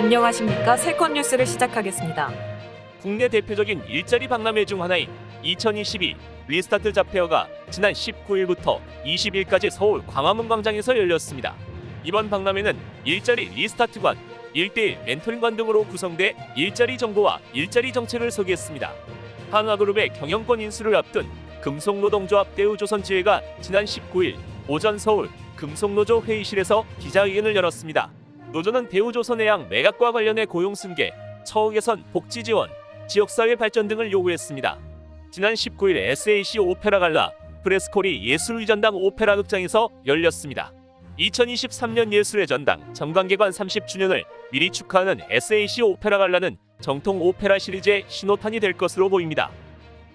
안녕하십니까 세컨 뉴스를 시작하겠습니다. 국내 대표적인 일자리 박람회 중 하나인 2022 리스타트 잡페어가 지난 19일부터 20일까지 서울 광화문 광장에서 열렸습니다. 이번 박람회는 일자리 리스타트관, 1대1 멘토링관 등으로 구성돼 일자리 정보와 일자리 정책을 소개했습니다. 한화그룹의 경영권 인수를 앞둔 금속노동조합 대우조선지회가 지난 19일 오전 서울 금속노조 회의실에서 기자회견을 열었습니다. 노조는 대우조선해양 매각과 관련해 고용 승계, 처우 개선, 복지 지원, 지역사회 발전 등을 요구했습니다. 지난 19일 SAC 오페라 갈라 프레스코리 예술의 전당 오페라 극장에서 열렸습니다. 2023년 예술의 전당 정관계관 30주년을 미리 축하하는 SAC 오페라 갈라는 정통 오페라 시리즈의 신호탄이 될 것으로 보입니다.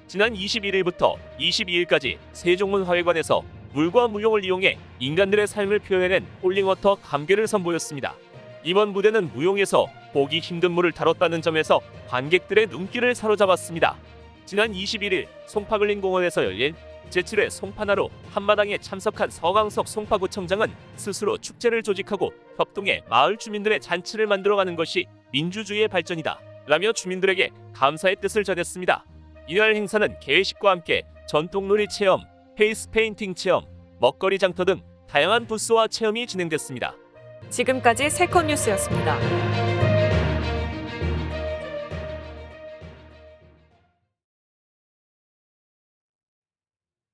지난 21일부터 22일까지 세종문화회관에서 물과 무용을 이용해 인간들의 삶을 표현해낸 홀링워터 감개를 선보였습니다. 이번 무대는 무용에서 보기 힘든 물을 다뤘다는 점에서 관객들의 눈길을 사로잡았습니다. 지난 21일 송파글린 공원에서 열린 제7회 송파나루 한마당에 참석한 서강석 송파구청장은 스스로 축제를 조직하고 협동해 마을 주민들의 잔치를 만들어가는 것이 민주주의의 발전이다 라며 주민들에게 감사의 뜻을 전했습니다. 이날 행사는 개회식과 함께 전통놀이 체험, 페이스 페인팅 체험, 먹거리 장터 등 다양한 부스와 체험이 진행됐습니다. 지금까지 세컨 뉴스였습니다.